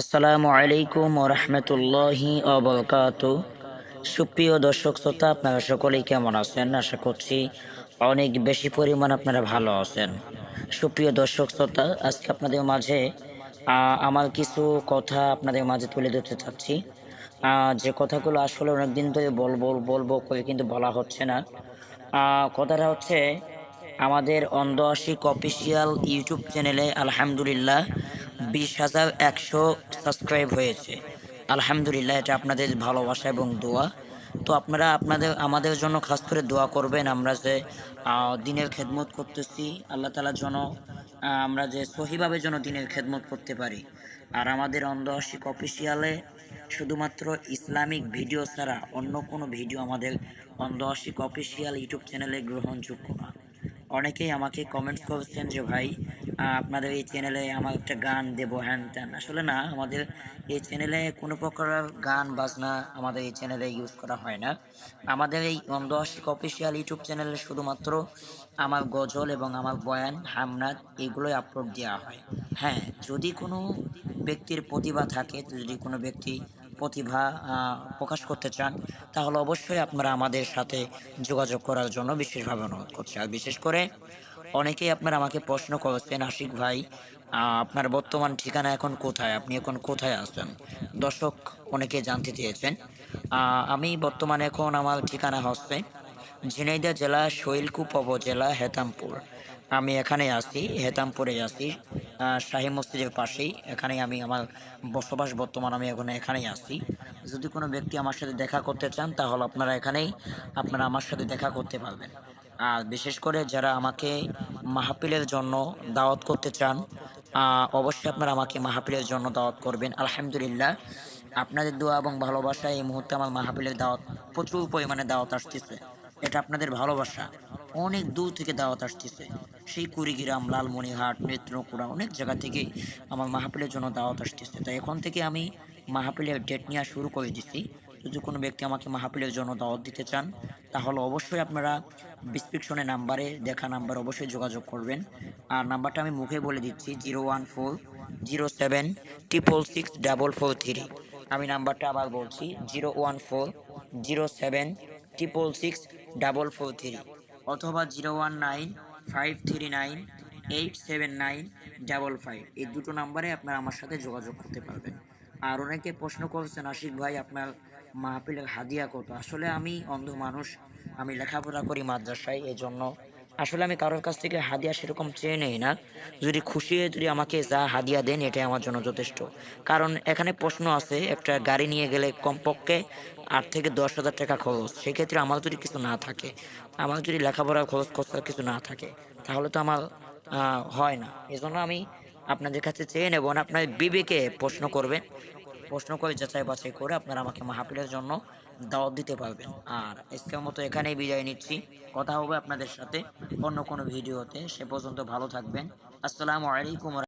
আসসালামু আলাইকুম রহমতুল্লাহি অবরকাত সুপ্রিয় দর্শক শ্রোতা, আপনারা সকলেই কেমন আছেন? আশা করছি অনেক বেশি পরিমাণ আপনারা ভালো আছেন। সুপ্রিয় দর্শক শ্রোতা, আজকে আপনাদের মাঝে আমার কিছু কথা আপনাদের মাঝে তুলে ধরতে চাচ্ছি। যে কথাগুলো আসলে অনেকদিন ধরে বলব বলব করে কিন্তু বলা হচ্ছে না। কথাটা হচ্ছে, আমাদের অন্ধ আশিক অফিসিয়াল ইউটিউব চ্যানেলে আলহামদুলিল্লাহ বিশ হাজার একশো সাবস্ক্রাইব হয়েছে। আলহামদুলিল্লাহ, এটা আপনাদের ভালোবাসা এবং দোয়া। তো আপনারা আপনাদের, আমাদের জন্য খাস করে দোয়া করবেন। আমরা যে দিনের খেদমত করতেছি, আল্লাহ তালার জন্য আমরা যে সহিভাবে যেন দিনের খেদমত করতে পারি। আর আমাদের অন্ধ অফিসিয়ালে শুধুমাত্র ইসলামিক ভিডিও ছাড়া অন্য কোনো ভিডিও আমাদের অন্ধ আশিক অফিসিয়াল ইউটিউব চ্যানেলে গ্রহণযোগ্য না। অনেকেই আমাকে কমেন্টস করেছেন যে, ভাই আপনাদের এই চ্যানেলে আমার একটা গান দেবো, হ্যান ত্যান। আসলে না, আমাদের এই চ্যানেলে কোনো প্রকার গান, বাজনা আমাদের এই চ্যানেলে ইউজ করা হয় না। আমাদের এই অন্ধ আশিক অফিসিয়াল ইউটিউব চ্যানেলে শুধুমাত্র আমার গজল এবং আমার বয়ান, হামনাদ এগুলোই আপলোড দেওয়া হয়। হ্যাঁ যদি কোনো ব্যক্তির প্রতিভা থাকে, যদি কোনো ব্যক্তি প্রতিভা প্রকাশ করতে চান, তাহলে অবশ্যই আপনারা আমাদের সাথে যোগাযোগ করার জন্য বিশেষভাবে অনুরোধ করছি। আর বিশেষ করে অনেকেই আপনারা আমাকে প্রশ্ন করেছেন, আশিক ভাই আপনার বর্তমান ঠিকানা এখন কোথায়? আপনি এখন কোথায় আছেন? দর্শক অনেকে জানতে চেয়েছেন। আমি বর্তমানে এখন আমার ঠিকানা হচ্ছে ঝিনাইদহ জেলা শৈলকুপ উপজেলা হেতামপুর। আমি এখানে আছি, হেতামপুরে আছি শাহী মসজিদের পাশেই। এখানেই আমি আমার বসবাস বর্তমান, আমি এখন এখানেই আছি। যদি কোনো ব্যক্তি আমার সাথে দেখা করতে চান, তাহলে আপনারা এখানেই আপনারা আমার সাথে দেখা করতে পারবেন। আর বিশেষ করে যারা আমাকে মাহফিলের জন্য দাওয়াত করতে চান অবশ্যই আপনারা আমাকে মাহফিলের জন্য দাওয়াত করবেন। আলহামদুলিল্লাহ, আপনাদের দোয়া এবং ভালোবাসা এই মুহূর্তে আমার মাহফিলের দাওয়াত প্রচুর পরিমাণে দাওয়াত আসতেছে। এটা আপনাদের ভালোবাসা। অনেক দূর থেকে দাওয়াত আসতেছে। সেই কুড়িগ্রাম, লালমনিরহাট নেত্রকোড়া অনেক জায়গা থেকে আমার মাহাপিলের জন্য দাওয়াত আসতেছে। তো এখন থেকে আমি মাহফিলের ডেট নেওয়া শুরু করে দিচ্ছি যদি কোনো ব্যক্তি আমাকে মাহাপিলের জন্য দাওয়াত দিতে চান, তাহলে অবশ্যই আপনারা ডিসক্রিপশনে নাম্বারে দেখা নাম্বার অবশ্যই যোগাযোগ করবেন। আর নাম্বারটা আমি মুখে বলে দিচ্ছি, zero one four zero seven triple six double four three. আমি নাম্বারটা আবার বলছি, zero one four zero seven triple six double four three অথবা zero one nine five three nine eight seven nine double five এই দুটো নাম্বারে আপনারা আমার সাথে যোগাযোগ করতে পারবেন। আর অনেকে প্রশ্ন করছেন, আশিক ভাই, আপনার মাহফিলের হাদিয়া কত? আসলে আমি অন্ধ মানুষ, আমি লেখাপড়া করি মাদ্রাসায় এই জন্য আসলে আমি কারোর কাছ থেকে হাদিয়া সেরকম চেয়ে নেই না। যদি খুশি হয়ে যদি আমাকে যা হাদিয়া দেন, এটাই আমার জন্য যথেষ্ট। কারণ এখানে প্রশ্ন আছে, একটা গাড়ি নিয়ে গেলে কমপক্ষে আট থেকে দশ হাজার টাকা খরচ। সেক্ষেত্রে আমার যদি কিছু না থাকে, আমার যদি লেখাপড়ার খরচ খরচার কিছু না থাকে, তাহলে তো আমার হয় না। এজন্য আমি আপনাদের কাছে চেয়ে নেব না, আপনার বিবেকে প্রশ্ন করবেন। প্রশ্ন করে যাচাই বাছাই করে আপনারা আমাকে মাহফিলের জন্য দাওয়াত দিতে পারবেন। আর আজকের মতো এখানেই বিদায় নিচ্ছি। কথা হবে আপনাদের সাথে অন্য কোনো ভিডিওতে। সে পর্যন্ত ভালো থাকবেন। আসসালামু আলাইকুম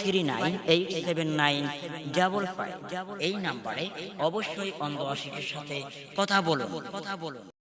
three nine eight seven nine double five এই নাম্বারে অবশ্যই অন্ধ সাথে কথা বলুন কথা বলুন।